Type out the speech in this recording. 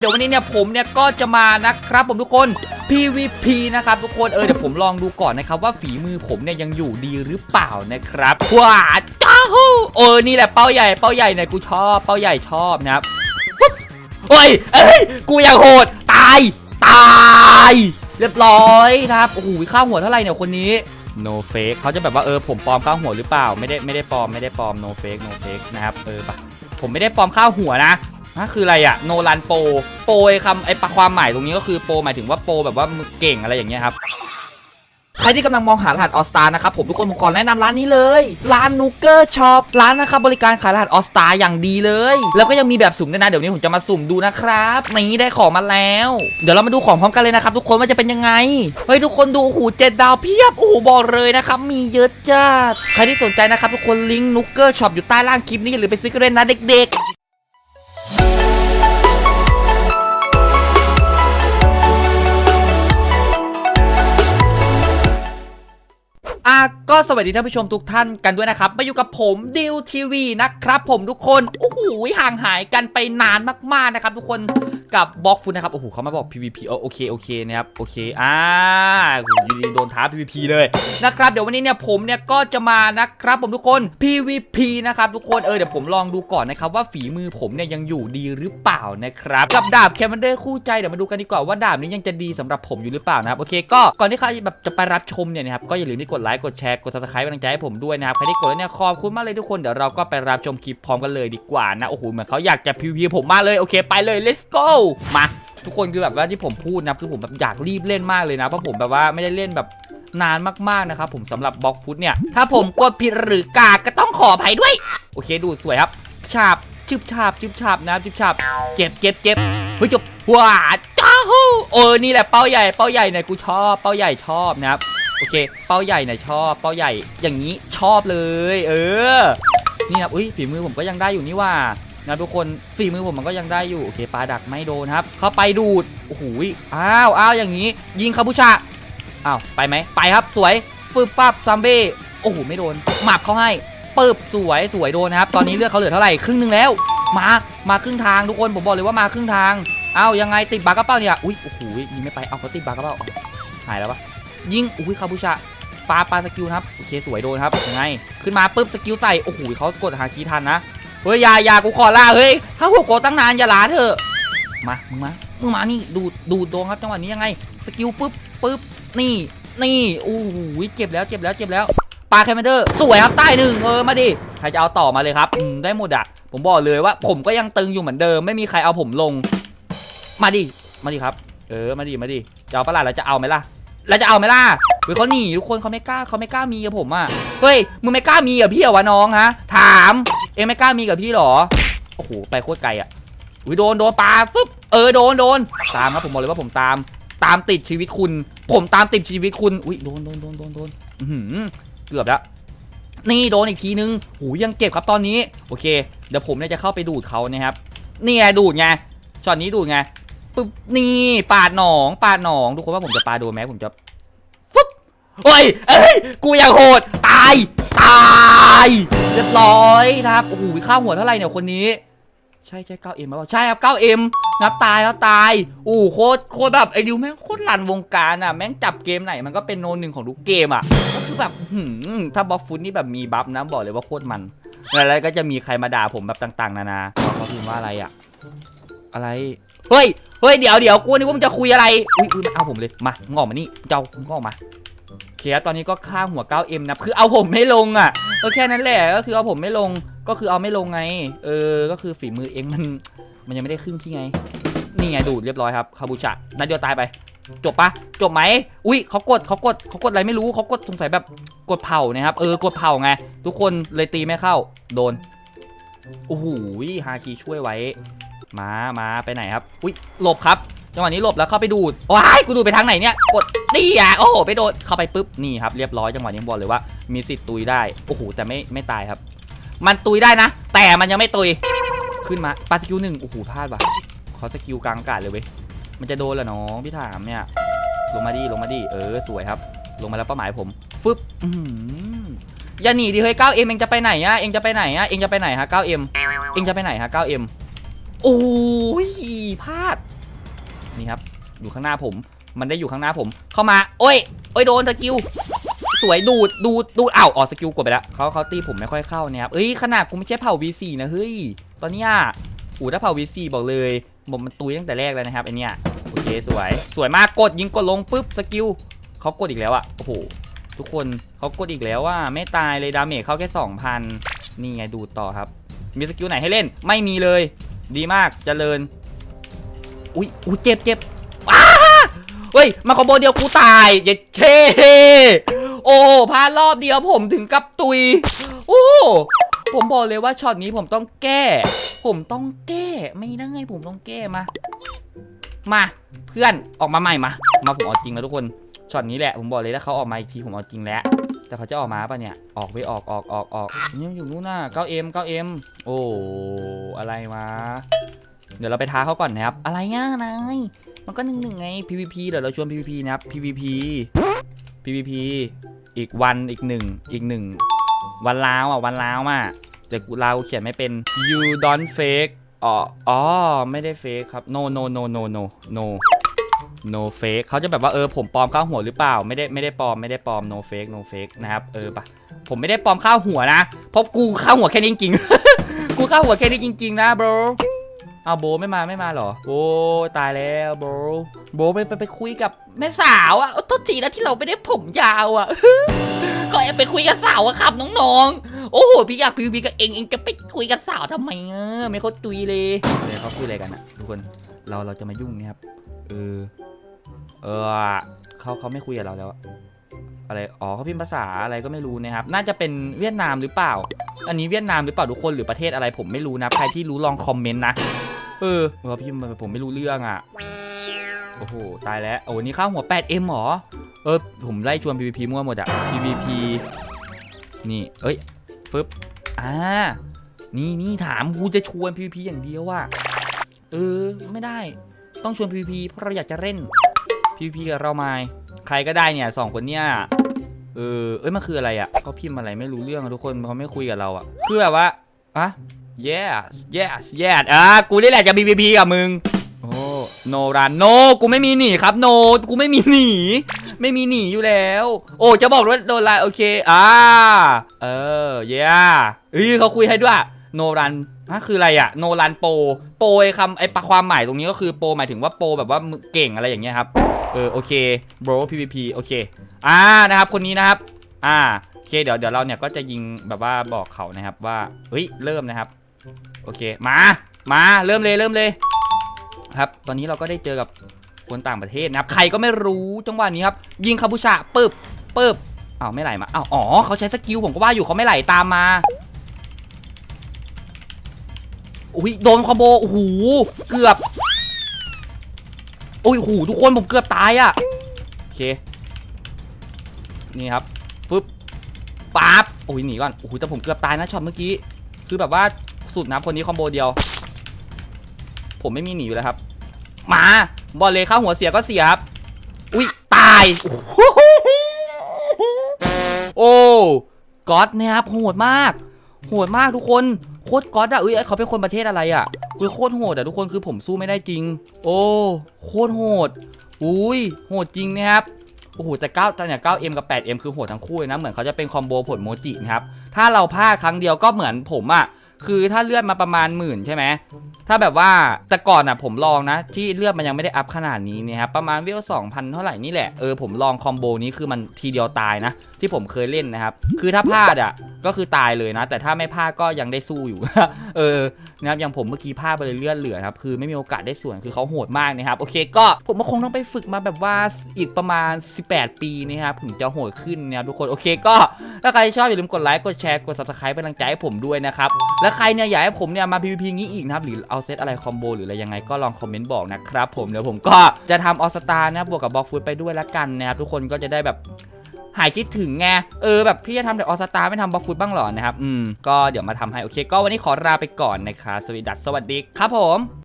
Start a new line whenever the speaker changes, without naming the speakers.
เดี๋ยววันนี้เนี่ยผมเนี่ยก็จะมานะครับผมทุกคน PVP นะครับทุกคนเออเดี๋ยวผมลองดูก่อนนะครับว่าฝีมือผมเนี่ยยังอยู่ดีหรือเปล่านะครับว้าจ้าฮู้เออนี่แหละเป้าใหญ่เป้าใหญ่เนี่ยกูชอบเป้าใหญ่ชอบนะครับปุ๊บเฮ้ยเอ้ยกูอยากโหดตายตาย เรียบร้อยนะครับโอ้โหข้าวหัวเท่าไหร่เนี่ยคนนี้ no fake เขาจะแบบว่าเออผมปลอมข้าวหัวหรือเปล่า ไม่ได้ไม่ได้ปลอมไม่ได้ปลอม no fake no fake นะครับเออปะผมไม่ได้ปลอมข้าวหัวนะ ฮะคืออะไรอะโนรันโปโปไอคำไอ้ปะความหมายตรงนี้ก็คือโปหมายถึงว่าโปแบบว่าเก่งอะไรอย่างเงี้ยครับใครที่กำลังมองหารหัสออสตานะครับผมทุกคนผมขอแนะนำร้านนี้เลย ร้านนูเกอร์ช็อปร้านนะครับบริการขายรหัสออสตาอย่างดีเลย แล้วก็ยังมีแบบสุ่มด้วยนะเดี๋ยวนี้ผมจะมาสุ่มดูนะครับนี่ได้ของมาแล้ว เดี๋ยวเรามาดูของพร้อมกันเลยนะครับทุกคนว่าจะเป็นยังไงเฮ้ยทุกคนดูหูเจ็ดดาวเพียบโอ้บอกเลยนะครับมีเยอะจัดใครที่สนใจนะครับทุกคนลิงก์นูเกอร์ช็อปอยู่ใต้ล่างคลิปนี้อย่าลืมไปซื้อกันเลยนะเด็ก ๆอะ ก็สวัสดีท่านผู้ชมทุกท่านกันด้วยนะครับ มาอยู่กับผมดิวทีวีนะครับผมทุกคน โอ้โหห่างหายกันไปนานมากๆนะครับทุกคนกับบล็อกฟุตนะครับ โอ้โหเขามาบอก PVP โอเคโอเคนะครับ โอเค อ่าอยู่ดีโดนท้า PVP เลยนะครับ เดี๋ยววันนี้เนี่ยผมเนี่ยก็จะมานะครับผมทุกคน PVP นะครับทุกคน เออเดี๋ยวผมลองดูก่อนนะครับว่าฝีมือผมเนี่ยยังอยู่ดีหรือเปล่านะครับ กับดาบแคมเบอร์คู่ใจเดี๋ยวมาดูกันดีกว่าว่าดาบนี้ยังจะดีสำหรับผมอยู่หรือเปล่านะครับ โอเค ก็ก่อนที่ใครแบบจะไปรับชมเนี่ยนะครับ ก็อย่าลืมที่กดไลค์กดแชร์กด subscribe เป็นกำลังใจให้ผมด้วยนะครับใครที่กดแล้วเนี่ยขอบคุณมากเลยทุกคนเดี๋ยวเราก็ไปรับชมคลิปพร้อมกันเลยดีกว่านะโอ้โหเหมือนเขาอยากจะ PVP ผมมากเลยโอเคไปเลย let's go มาทุกคนคือแบบว่าที่ผมพูดนะคือผมแบบอยากรีบเล่นมากเลยนะเพราะผมแบบว่าไม่ได้เล่นแบบนานมากๆนะครับผมสำหรับบล็อกฟุตเนี่ยถ้าผมกดผิดหรือกากก็ต้องขออภัยด้วย โอเคดูสวยครับฉาบชึบฉาบชึบฉาบนะชึบฉาบเจ็บเจ็บเจ็บเฮ้ยจบว้าจ้าฮู้เออนี่แหละเป้าใหญ่เป้าใหญ่เนี่ยกูชอบเป้าใหญ่ชอบนะครับ โอเค เป้าใหญ่เนี่ยชอบ เป้าใหญ่อย่างนี้ชอบเลย เออ นี่ครับ อุ้ยฝีมือผมก็ยังได้อยู่นี่ว่านะทุกคนฝีมือผมมันก็ยังได้อยู่ โอเคปลาดักไม่โดนครับ เข้าไปดูด โอ้โหยอ้าวอ้าวอย่างนี้ ยิงคาบูชาอ้าวไปไหม ไปครับสวยฟึบฟับซัมเบ้ โอ้โหไม่โดน หมับเขาให้เปิบสวยสวยโดนนะครับ ตอนนี้เลือดเขาเหลือเท่าไหร่ครึ่งหนึงแล้ว มา มาครึ่งทางทุกคนผมบอกเลยว่ามาครึ่งทางอ้าวยังไงติดบากระเป้าเนี่ย อุ้ยโอ้โหยิงไม่ไป เอาเขาติดบากระเป้าเอาหายแล้วปะ ยิงอุ้ยคาบูชาปาปาสกิลครับโอเคสวยโดนครับยังไงขึ้นมาปุ๊บสกิลใส่โอ้โหเขากดหาคีย์ทันนะเฮ้ยยายากูขอลาเฮ้ยถ้าหัวโกตั้งนานอย่าลาเถอะมามึงมามึงมานี่ดูดูดโดนครับจังหวะนี้ยังไง สกิลปุ๊บปุ๊บนี่นี่โอ้โหเจ็บแล้วเจ็บแล้วเจ็บแล้วปาแคมเบอร์สวยครับใต้หนึ่งเออมาดิใครจะเอาต่อมาเลยครับได้หมดอะผมบอกเลยว่า ผมก็ยังตึงอยู่เหมือนเดิมไม่มีใครเอาผมลง มาดิมาดิครับ เออมาดิมาดิจะเอาปะล่ะแล้วจะเอาไหมล่ะ แล้วจะเอาไหมล่ะเฮ้ยเขาหนีทุกคนเขาไม่กล้าเขาไม่กล้ามีกับผมอะเฮ้ยมึงไม่กล้ามีกับพี่เหรอวะน้องฮะ ถาม เอ็งไม่กล้ามีกับพี่หรอโอ้โหไปโคตรไกลอะอุ้ยโดนโดนปลาฟึบเออโดนโดนตามครับผมบอกเลยว่าผมตาม ตามติดชีวิตคุณ ผมตามติดชีวิตคุณอุ้ยโดนโดนโดนโดนโดนเกือบแล้วนี่โดนอีกทีนึงหูยังเก็บครับตอนนี้ โอเค เดี๋ยวผมเนี่ยจะเข้าไปดูดเขานะครับ นี่ไงดูดไง ช็อตนี้ดูดไง ปึ๊บนี่ปาดหนองปาดหนองทุกคนว่าผมจะปาโดนไหมผมจะฟึบเฮ้ยเอ้ยกูอยากโหดตายตายเรียบร้อยนะครับโอ้โหข้าวหัวเท่าไหร่เนี่ยคนนี้ ใช่ใช่เก้าเอ็มใช่ครับเก้าเอ็มนับตายครับตายโอ้โหโคตรโคตรแบบไอ้ดิวแม่งโคตรลันวงการอะแม่งจับเกมไหนมันก็เป็นโนนหนึ่งของทุกเกมอะก็คือแบบหืมถ้าบัฟฟุตนี่แบบมีบัฟนะบอกเลยว่าโคตรมันแล้วก็จะมีใครมาด่าผมแบบต่าง ๆ นานาเขาพิมพ์ว่าอะไรอะ อะไรเฮ้ยเฮ้ยเดี๋ยวเดี๋ยวกูนึกว่ามึงจะคุยอะไรอุ้ยอุ้ยมาเอาผมเลยมามึงออกมานี่เจ้ามึงออกมาเคสตอนนี้ก็ข้าหัว 9M นะคือเอาผมไม่ลงอะก็แค่นั้นแหละก็คือเอาผมไม่ลงก็คือเอาไม่ลงไง เออก็คือฝีมือเองมันมันยังไม่ได้ครึ่งที่ไงนี่ไงดูดเรียบร้อยครับคาบูชะนัดเดียวตายไป จบปะจบไหมอุ้ยเขากดเขากดเขากดอะไรไม่รู้เขากดสงสัยแบบกดเผานะครับเออกดเผาไง ทุกคนเลยตีไม่เข้าโดนโอ้โหฮาคีช่วยไว้ มามาไปไหนครับ อุ้ยหลบครับ จังหวะนี้หลบแล้วเข้าไปดูด ว้าย กูดูไปทางไหนเนี่ย กดนี่อะ โอ้โห ไปโดน เข้าไปปุ๊บ นี่ครับ เรียบร้อย จังหวะนี้บอกเลยว่า มีสิทธิ์ตุยได้ โอ้โห แต่ไม่ไม่ตายครับ มันตุยได้นะ แต่มันยังไม่ตุย ขึ้นมาปาสกิลหนึ่งโอ้โห พลาดว่ะขอสกิลกลางอากาศเลยเว้ย มันจะโดนเหรอน้องพี่ถามเนี่ย ลงมาดิ ลงมาดิ เออ สวยครับ ลงมาแล้วเป้าหมายผมฟึบอย่าหนีดิเฮ้ย 9M เองจะไปไหนอะเองจะไปไหนอะเองจะไปไหนฮะ 9M เองจะไปไหนฮะ 9M โอ้ยพลาด นี่ครับ อยู่ข้างหน้าผม มันได้อยู่ข้างหน้าผม เข้ามา โอ้ย โอ้ยโดนสกิล สวยดูด ดูด ดูดอ้าวอ๋อสกิลกดไปแล้วเขาเขาตีผมไม่ค่อยเข้าเนี่ยครับเอ้ย ขนาดกูไม่ใช่เผ่า V4 นะเฮ้ย ตอนเนี้ยอูถ้าเผ่า V4 บอกเลยผมมันตุยตั้งแต่แรกแล้วนะครับไอเนี้ยโอเคสวย สวยมากกดยิงกดลงปุ๊บสกิลเขากดอีกแล้วอะโอ้โหทุกคนเขากดอีกแล้วว่าไม่ตายเลยดาเมจเข้าแค่ 2,000 นี่ไงดูดต่อครับ มีสกิลไหนให้เล่นไม่มีเลย ดีมากเจริญ อุ้ยอุ้ยเจ็บเจ็บอ้าเฮ้ย มาคอมโบเดียวกูตาย เย็ดเค โอ้พลาดรอบเดียวผมถึงกับตุย โอ้ผมบอกเลยว่าช็อตนี้ผมต้องแก้ ผมต้องแก้ ไม่ได้ผมต้องแก้มา มาเพื่อนออกมาใหม่มา มาผมเอาจริงแล้วทุกคนช็อตนี้แหละผมบอกเลยถ้าเขาออกมาอีกทีผมเอาจริงแล้ว แต่เขาจะออกมาปะเนี่ย ออกไปออกออกออกออกยังอยู่นู่นน่ะ 9M 9M โอ้อะไรวะ เดี๋ยวเราไปท้าเขาก่อนนะครับ อะไรง่ายนายมันก็หนึ่งหนึ่งไง PVP เดี๋ยวเราชวน PVP นะครับ PVP PVP อีกวันอีกหนึ่งอีกหนึ่งวันลาวอะวันลาวอะแต่กูลาเขียนไม่เป็น you don't fake อ๋ออ๋อไม่ได้ fake ครับ no no no no no no no fake เขาจะแบบว่าเออผมปลอมข้าวหัวหรือเปล่า ไม่ได้ไม่ได้ปลอมไม่ได้ปลอม no fake no fake นะครับเออปะผมไม่ได้ปลอมข้าวหัวนะเพราะกูข้าวหัวแค่นี้จริงๆกูข้าวหัวแค่นี้จริง ๆ นะ bro เอาโบไม่มาไม่มาหรอโอตายแล้วโบโบไปไปไปคุยกับแม่สาวอะโทษทีนะที่เราไม่ได้ผมยาวอะก็แอบไปคุยกับสาวอะครับน้องๆ โอ้โหพี่อยากพีพีกับเองเองจะไปคุยกับสาวทำไมเออไม่เขาตุยเลยเดี๋ยวเขาคุยอะไรกันอะทุกคนเราเราจะมายุ่งเนี่ยครับเออ เออเขาเขาไม่คุยกับเราแล้วอะอะไร อ๋อเขาพิมพ์ภาษาอะไรก็ไม่รู้นะครับ น่าจะเป็นเวียดนามหรือเปล่า อันนี้เวียดนามหรือเปล่าทุกคนหรือประเทศอะไรผมไม่รู้นะ ใครที่รู้ลองคอมเมนต์นะ เออเออพี่มันผมไม่รู้เรื่องอะ โอ้โห ตายแล้ว โอ้นี่ค่าหัว 8M หรอ เออ ผมไล่ชวน PVP มั่วหมดอะ PVP นี่ เอ้ย ฟึบ อ่า นี่นี่ถามกูจะชวน PVP อย่างเดียวว่ะเออ ไม่ได้ ต้องชวน PVP เพราะเราอยากจะเล่น PVP กับเราไมาใครก็ได้เนี่ยสองคนเนี่ยเออเอ้ยมันคืออะไรอะ่ะเขาพิมพ์อะไรไม่รู้เรื่องทุกคนเขาไม่คุยกับเราอะ่ะคือแบบว่าอะ yes yes yes อะกูนี่แหละจะ PVP กับมึงโอ้โนรันโนกูไม่มีหนีครับโนกูไม่มีหนีไม่มีหนีอยู่แล้ว โอ้จะบอกว่าโดนไลน์โอเคอ่าเออเย้เอ้ยเขาคุยให้ด้วยโนรันฮะคืออะไรอะโนรันโป โปไอคำไอ้ปะความหมายตรงนี้ก็คือโปหมายถึงว่าโปแบบว่าเก่งอะไรอย่างเงี้ยครับ เออโอเค bro PVP โอเค อ่านะครับคนนี้นะครับ อ่าโอเคเดี๋ยวเดี๋ยวเราเนี่ยก็จะยิงแบบว่าบอกเขานะครับว่าเฮ้ยเริ่มนะครับ โอเคมา มาเริ่มเลยเริ่มเลย ครับ ตอนนี้เราก็ได้เจอกับคนต่างประเทศนะครับใครก็ไม่รู้จังหวะนี้ครับ ยิงคาบูชาปึ๊บปึ๊บอ้าวไม่ไหลมาอ้าวอ๋อเขาใช้สกิลผมก็ว่าอยู่เขาไม่ไหลตามมา อุ้ยโดนคอมโบโอ้โหเกือบโอ้ยโอ้โหทุกคนผมเกือบตายอะโอเคนี่ครับปึ๊บปั๊บโอ้ยหนีก่อนโอ้โหแต่ผมเกือบตายนะช็อตเมื่อกี้คือแบบว่าสุดนะคนนี้คอมโบเดียว ผมไม่มีหนีอยู่แล้วครับมาบอลเลยเข้าหัวเสียก็เสียครับอุ้ยตายโอ้ก๊อตเนี่ยครับโหดมาก โหดมากทุกคนโคตรก๊อตอะเอ้ยเขาเป็นคนประเทศอะไรอะเอ้ยโคตรโหดอะทุกคนคือผมสู้ไม่ได้จริง โอ้โคตรโหดอุ้ยโหดจริงนะครับโอ้โหแต่9แต่เนี่ย 9M กับ 8M คือโหดทั้งคู่เลยนะ เหมือนเขาจะเป็นคอมโบผลโมจินะครับ ถ้าเราพลาดครั้งเดียวก็เหมือนผมอะ คือถ้าเลือดมาประมาณหมื่นใช่ไหมถ้าแบบว่าแต่ก่อนอะผมลองนะ ที่เลือดมันยังไม่ได้อัพขนาดนี้เนี่ยครับประมาณเวล2,000เท่าไหร่นี่แหละเออผมลองคอมโบนี้คือมันทีเดียวตายนะ ที่ผมเคยเล่นนะครับ คือถ้าพลาดอะก็คือตายเลยนะ แต่ถ้าไม่พลาดก็ยังได้สู้อยู่ เออนะครับอย่างผมเมื่อกี้พลาดไปเลยเลือดเหลือครับคือไม่มีโอกาสได้ส่วนคือเขาโหดมากนะครับโอเคก็ผมก็คงต้องไปฝึกมาแบบว่าอีกประมาณ 18 ปีนะครับถึงจะโหดขึ้นนะครับทุกคนโอเคก็ถ้าใครชอบอย่าลืมกดไลค์กดแชร์กด subscribe เป็นกำลังใจให้ผมด้วยนะครับและใครเนี่ยอยากให้ผมเนี่ยมา PVP งี้อีกนะครับหรือเอาเซตอะไรคอมโบหรืออะไรยังไงก็ลองคอมเมนต์บอกนะครับผมเดี๋ยวผมก็จะทำออสตานะบวกกับบล็อกฟูดไปด้วยละกันนะครับทุกคนก็จะได้แบบ หายคิดถึงไง เออแบบพี่จะทำแต่ออสตาไม่ทำบอฟฟูดบ้างหรอนะครับ อืม ก็เดี๋ยวมาทำให้ โอเค ก็วันนี้ขอลาไปก่อนนะครับสวัสดีสวัสดีครับผม